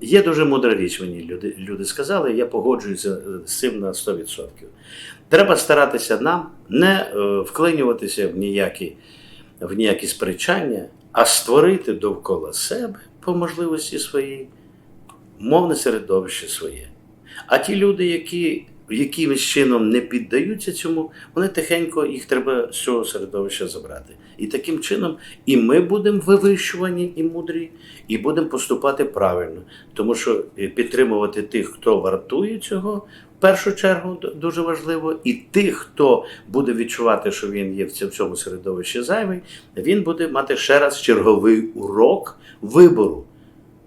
Є дуже мудра річ, мені люди, люди сказали, я погоджуюся е, з цим на 100%. Треба старатися нам не е, вклинюватися в ніякі, в ніякі сперечання, а створити довкола себе по можливості своїй мовне середовище своє. А ті люди, які якимось чином не піддаються цьому, вони тихенько їх треба з цього середовища забрати. І таким чином і ми будемо вивищувані і мудрі, і будемо поступати правильно. Тому що е, підтримувати тих, хто вартує цього, в першу чергу дуже важливо, і тих, хто буде відчувати, що він є в цьому середовищі зайвий, він буде мати ще раз черговий урок вибору.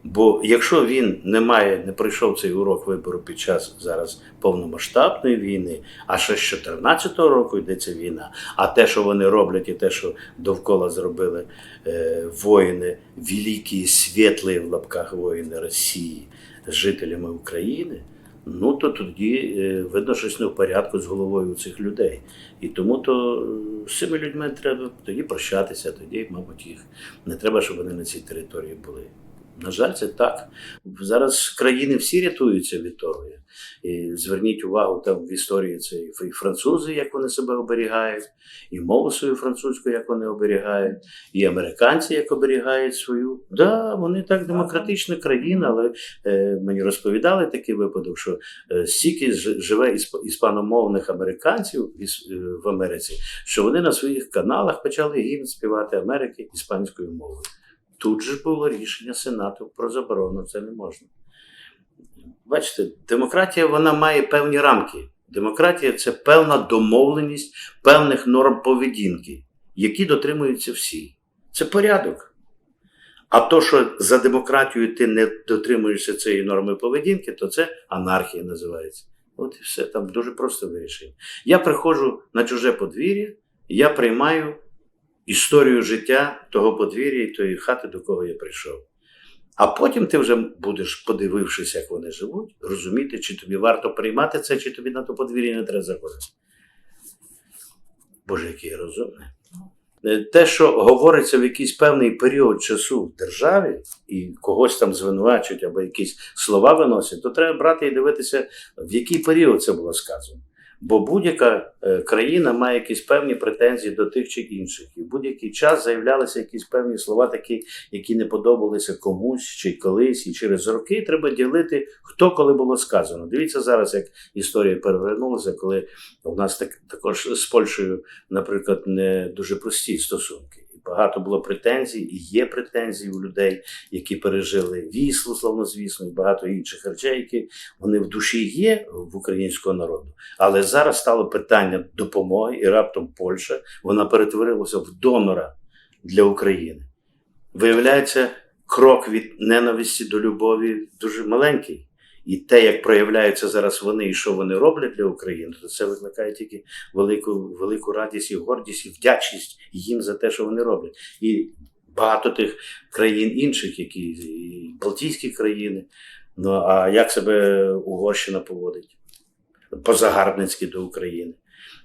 Бо якщо він не має, не пройшов цей урок вибору під час зараз повномасштабної війни, а ще з 2014 року йдеться війна, а те, що вони роблять, і те, що довкола зробили е, воїни, великі, світлі в лапках воїни Росії з жителями України, ну то тоді е, видно щось не в порядку з головою у цих людей. І тому то е, з цими людьми треба тоді прощатися, тоді, мабуть, їх не треба, щоб вони на цій території були. На жаль, це так. Зараз країни всі рятуються від того. І зверніть увагу там в історії це і французи, як вони себе оберігають, і мову свою французьку, як вони оберігають, і американці, як оберігають свою. Да, вони так демократична країна, але е, мені розповідали такий випадок, що е, стільки живе ісп- іспаномовних американців іс- е, в Америці, що вони на своїх каналах почали гімн співати Америки іспанською мовою. Тут же було рішення Сенату про заборону, це не можна. Бачите, демократія вона має певні рамки. Демократія це певна домовленість певних норм поведінки, які дотримуються всі. Це порядок. А то, що за демократію ти не дотримуєшся цієї норми поведінки, то це анархія називається. От і все, там дуже просто вирішення. Я приходжу на чуже подвір'я, я приймаю історію життя того подвір'я і тої хати, до кого я прийшов. А потім ти вже будеш, подивившись, як вони живуть, розуміти, чи тобі варто приймати це, чи тобі на то подвір'я не треба заходити. Боже, який розумний. Е, Те, що говориться в якийсь певний період часу в державі, і когось там звинувачують або якісь слова виносять, то треба брати і дивитися, в який період це було сказано. Бо будь-яка е, країна має якісь певні претензії до тих чи інших. І в будь-який час заявлялися якісь певні слова, такі, які не подобалися комусь чи колись, і через роки треба ділити, хто коли було сказано. Дивіться зараз, як історія перевернулася, коли у нас так, також з Польщею, наприклад, не дуже прості стосунки. Багато було претензій, і є претензії у людей, які пережили віслу, славнозвісно, і багато інших речей, які вони в душі є в українського народу. Але зараз стало питання допомоги, і раптом Польща вона перетворилася в донора для України. Виявляється, крок від ненависті до любові дуже маленький. І те, як проявляються зараз вони і що вони роблять для України, то це викликає тільки велику, велику радість і гордість і вдячність їм за те, що вони роблять. І багато тих країн інших, які і Балтійські країни. Ну а як себе Угорщина поводить? Позагарбницьки до України.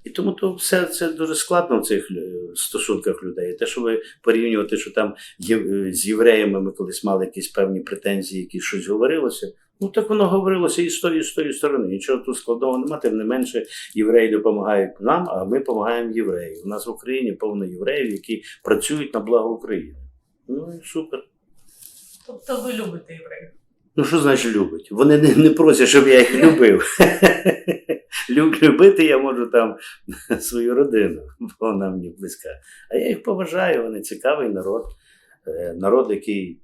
І тому то все це дуже складно в цих е, стосунках людей. Те, що ви порівнювати, що там е, з євреями ми колись мали якісь певні претензії, які щось говорилося. Ну так воно говорилося і з тої, і з тої сторони. Нічого тут складного немає, тим не менше євреї допомагають нам, а ми допомагаємо євреям. У нас в Україні повно євреїв, які працюють на благо України. Ну супер. Тобто ви любите євреїв? Ну, що значить любить? Вони не, не просять, щоб я їх любив. Любити я можу там свою родину, бо вона мені близька. А я їх поважаю, вони цікавий народ. Е, Народ, який,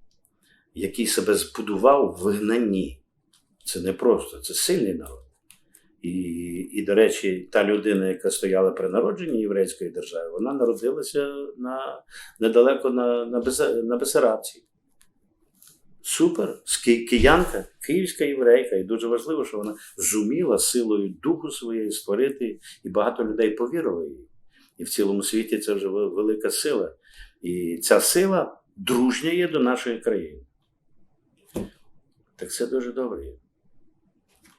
який себе збудував в вигнанні. Це не просто, це сильний народ. І, і, до речі, та людина, яка стояла при народженні єврейської держави, вона народилася на, недалеко на, на Бесарабці. Супер, Ки- киянка, київська єврейка, і дуже важливо, що вона зуміла силою духу своєї створити, і багато людей повірило їй. І в цілому світі це вже велика сила. І ця сила дружня є до нашої країни. Так це дуже добре.